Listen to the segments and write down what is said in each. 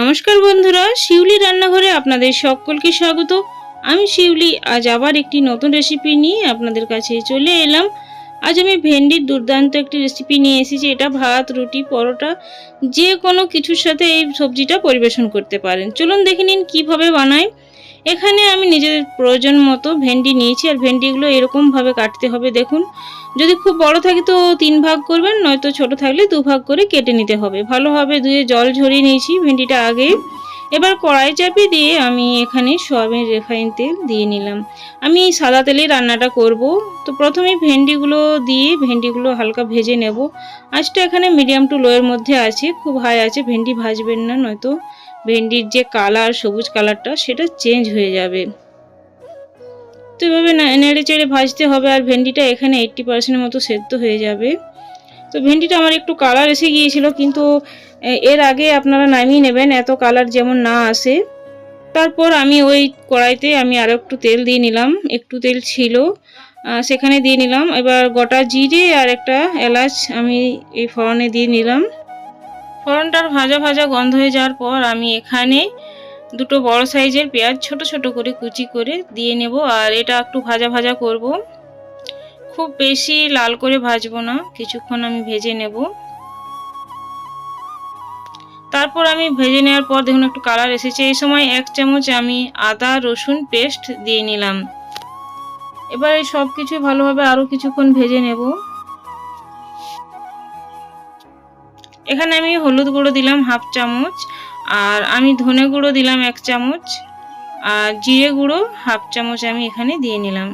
নমস্কার বন্ধুরা, শিউলি রান্নাঘরে আপনাদের সকলকে স্বাগত। আমি শিউলি, আজ আবার একটি নতুন রেসিপি নিয়ে আপনাদের কাছে চলে এলাম। আজ আমি ভেন্ডির দুর্দান্ত একটি রেসিপি নিয়ে এসেছি, এটা ভাত, রুটি, পরোটা যে কোনো কিছুর সাথে এই সবজিটা পরিবেশন করতে পারেন। চলুন দেখে নিন কীভাবে বানাই এখানে আমি নিজের প্রয়োজন মতো ভেন্ডি নিয়েছি, আর ভেন্ডিগুলো এরকমভাবে কাটতে হবে, দেখুন। যদি খুব বড় থাকে তো তিন ভাগ করবেন, নয়তো ছোট থাকলে দু ভাগ করে কেটে নিতে হবে। ভালোভাবে ধুয়ে জল ঝরিয়ে নিয়েছি ভেন্ডিটা আগে। এবার কড়াই চাপি দিয়ে আমি এখানে সয়াবিন, রিফাইন তেল দিয়ে নিলাম। আমি সাদা তেলে রান্নাটা করব। তো প্রথমে ভেন্ডিগুলো দিয়ে ভেন্ডিগুলো হালকা ভেজে নেব। আজটা এখানে মিডিয়াম টু লোয়ের মধ্যে আছে, খুব হাই আছে, ভেন্ডি ভাজবেন না, নয়তো ভেন্ডির যে কালার, সবুজ কালারটা, সেটা চেঞ্জ হয়ে যাবে। তো এভাবে নেড়ে চেড়ে ভাজতে হবে আর ভেন্ডিটা এখানে এইট্টি পার্সেন্টের মতো সেদ্ধ হয়ে যাবে। তো ভেন্ডিটা আমার একটু কালার এসে গিয়েছিল, কিন্তু এর আগে আপনারা নামিয়ে নেবেন, এত কালার যেমন না আসে। তারপর আমি ওই কড়াইতে আমি আরও একটু তেল দিয়ে নিলাম, একটু তেল ছিল সেখানে দিয়ে নিলাম। এবার গোটা জিরে আর একটা এলাচ আমি এই ফোড়নে দিয়ে নিলাম। ফোড়নটার ভাজা ভাজা গন্ধ হয়ে যাওয়ার পর আমি এখানে দুটো বড় সাইজের পেঁয়াজ ছোট ছোট করে কুচি করে দিয়ে নেব আর এটা একটু ভাজা ভাজা করব। খুব বেশি লাল করে ভাজবো না, কিছুক্ষণ আমি ভেজে নেব। তারপর আমি ভেজে নেওয়ার পর দেখুন একটু কালার এসেছে। এই সময় এক চামচ আমি আদা, রসুন পেস্ট দিয়ে নিলাম। এবার এই সব কিছু ভালোভাবে আরও কিছুক্ষণ ভেজে নেব। এখানে আমি হলুদ গুঁড়ো দিলাম হাফ চামচ, আর আমি ধনে গুঁড়ো দিলাম এক চামচ, আর জিরে গুঁড়ো হাফ চামচ আমি এখানে দিয়ে নিলাম।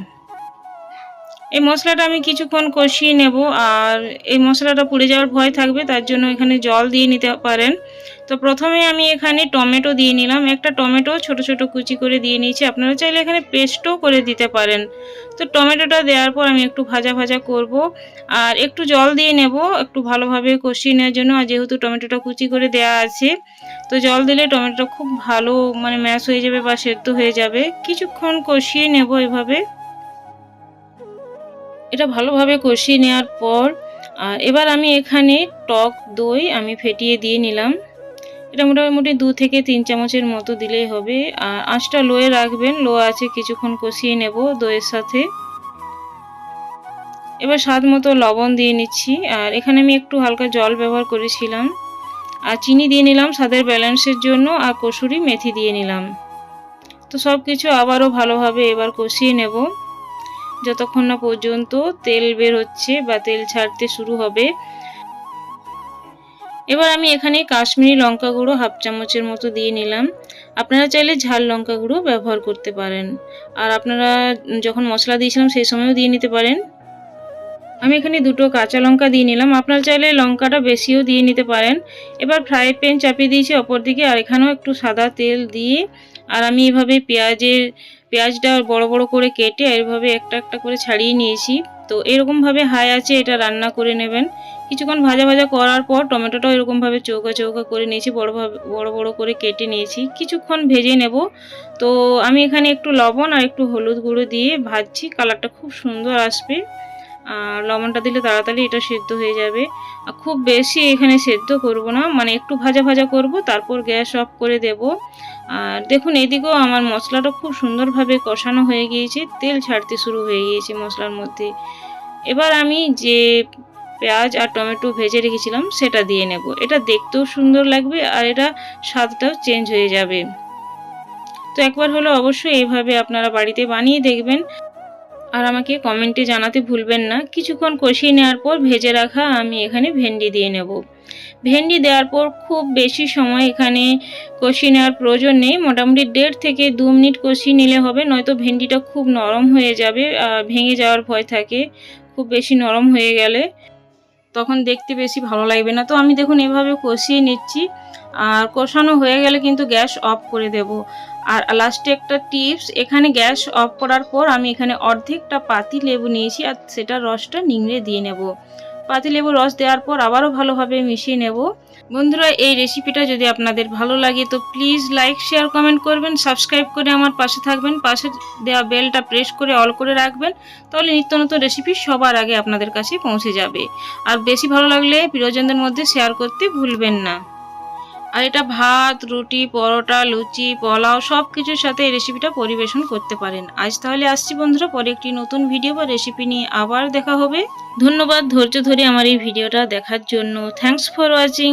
এই মশলাটা আমি কিছুক্ষণ কষিয়ে নেব, আর এই মশলাটা পুড়ে যাওয়ার ভয় থাকবে, তার জন্য এখানে জল দিয়ে নিতে পারেন। তো প্রথমে আমি এখানে টমেটো দিয়ে নিলাম। একটা টমেটো ছোট ছোট কুচি করে দিয়ে নিয়েছি। আপনারা চাইলে এখানে পেস্টও করে দিতে পারেন। তো টমেটোটা দেওয়ার পর আমি একটু ভাজা ভাজা করব। আর একটু জল দিয়ে নেব, একটু ভালোভাবে কষিয়ে নেওয়ার জন্য। আর যেহেতু টমেটোটা কুচি করে দেওয়া আছে, তো জল দিলে টমেটোটা খুব ভালো মানে ম্যাশ হয়ে যাবে বা সেদ্ধ হয়ে যাবে। কিছুক্ষণ কষিয়ে নেব এভাবে। এটা ভালোভাবে কষিয়ে নেওয়ার পর আর এবার আমি এখানে টক দই আমি ফেটিয়ে দিয়ে নিলাম। এটা মোটামুটি দু থেকে তিন চামচের মতো দিলেই হবে। আর আঁচটা লোয়ে রাখবেন লো আছে কিছুক্ষণ কষিয়ে নেব দইয়ের সাথে। এবার স্বাদ মতো লবণ দিয়ে নিচ্ছি। আর এখানে আমি একটু হালকা জল ব্যবহার করেছিলাম। আর চিনি দিয়ে নিলাম স্বাদের ব্যালেন্সের জন্য, আর কসুরি মেথি দিয়ে নিলাম। তো সব কিছু আবারও ভালোভাবে এবার কষিয়ে নেব। যতক্ষণ না পর্যন্ত তেল বের হচ্ছে বা তেল ছাড়তে শুরু হবে এবার আমি এখানে কাশ্মীরি লঙ্কা গুঁড়ো হাফ চামচের মতো দিয়ে নিলাম। আপনারা চাইলে ঝাল লঙ্কা গুঁড়ো ব্যবহার করতে পারেন। আর আপনারা যখন মশলা দিয়েছিলাম সেই সময়ও দিয়ে নিতে পারেন। আমি এখানে দুটো কাঁচা লঙ্কা দিয়ে নিলাম। আপনারা চাইলে লঙ্কাটা বেশিও দিয়ে নিতে পারেন। এবার ফ্রাই প্যান চাপিয়ে দিয়েছি অপর দিকে আর এখানেও একটু সাদা তেল দিয়ে। আর আমি এভাবে পেঁয়াজের, পেঁয়াজটা বড় বড় করে কেটে এভাবে একটা একটা করে ছাড়িয়ে নিয়েছি। তো এরকমভাবে হাই আছে, এটা রান্না করে নেবেন। কিছুক্ষণ ভাজা ভাজা করার পর টমেটোটাও এরকমভাবে চৌকা চৌকা করে নিয়েছি বড়ভাবে বড় বড় করে কেটে নিয়েছি। কিছুক্ষণ ভেজে নেব। তো আমি এখানে একটু লবণ আর একটু হলুদ গুঁড়ো দিয়ে ভাজছি, কালারটা খুব সুন্দর আসবে। লবণটা দিলে তাড়াতাড়ি এটা সেদ্ধ হয়ে যাবে। আর খুব বেশি এখানে সেদ্ধ করব না মানে একটু ভাজা ভাজা করব, তারপর গ্যাস অফ করে দেব। আর দেখুন, এদিকেও আমার মশলাটা খুব সুন্দরভাবে কষানো হয়ে গিয়েছে, তেল ছাড়তে শুরু হয়ে গিয়েছে মশলার মধ্যে। এবার আমি যে পেঁয়াজ আর টমেটো ভেজে রেখেছিলাম, সেটা দিয়ে নেব। এটা দেখতেও সুন্দর লাগবে আর এটা স্বাদটাও চেঞ্জ হয়ে যাবে। তো একবার হলো অবশ্যই এইভাবে আপনারা বাড়িতে বানিয়ে দেখবেন। আর আমাকে কমেন্টে জানাতে ভুলবেন না। কিছুক্ষণ কষিয়ে নেওয়ার পর ভেজে রাখা আমি এখানে ভেন্ডি দিয়ে নেব। ভেন্ডি দেওয়ার পর খুব বেশি সময় এখানে কষিয়ে নেওয়ার প্রয়োজন নেই। মোটামুটি দেড় থেকে দু মিনিট কষিয়ে নিলে হবে, নয়তো ভেন্ডিটা খুব নরম হয়ে যাবে ভেঙে যাওয়ার ভয় থাকে। খুব বেশি নরম হয়ে গেলে। তখন দেখতে বেশি ভালো লাগবে না। তো আমি দেখুন এভাবে কষিয়ে নিচ্ছি। আর কষানো হয়ে গেলে কিন্তু গ্যাস অফ করে দেব। আর লাস্টে একটা টিপস এখানে গ্যাস অফ করার পর আমি এখানে অর্ধেকটা পাতি লেবু নিয়েছি আর সেটা রসটা নিংড়ে দিয়ে নেব। পাতি লেবু রস দেওয়ার পর আবারও ভালোভাবে মিশিয়ে নেব। বন্ধুরা, এই রেসিপিটা যদি আপনাদের ভালো লাগে, তো প্লিজ লাইক শেয়ার কমেন্ট করবেন সাবস্ক্রাইব করে আমার পাশে থাকবেন, পাশে দেওয়া বেলটা প্রেস করে অল করে রাখবেন, তাহলে নিত্য নতুন রেসিপি সবার আগে আপনাদের কাছে পৌঁছে যাবে। আর বেশি ভালো লাগলে প্রিয়জনদের মধ্যে শেয়ার করতে ভুলবেন না। আর এটা ভাত, রুটি, পরোটা, লুচি, পোলাও সব কিছুর সাথে এই রেসিপিটা পরিবেশন করতে পারেন। আজ তাহলে আসছি বন্ধুরা, পরে একটি নতুন ভিডিও বা রেসিপি নিয়ে আবার দেখা হবে। ধন্যবাদ ধৈর্য ধরে আমার এই ভিডিওটা দেখার জন্য। Thanks for watching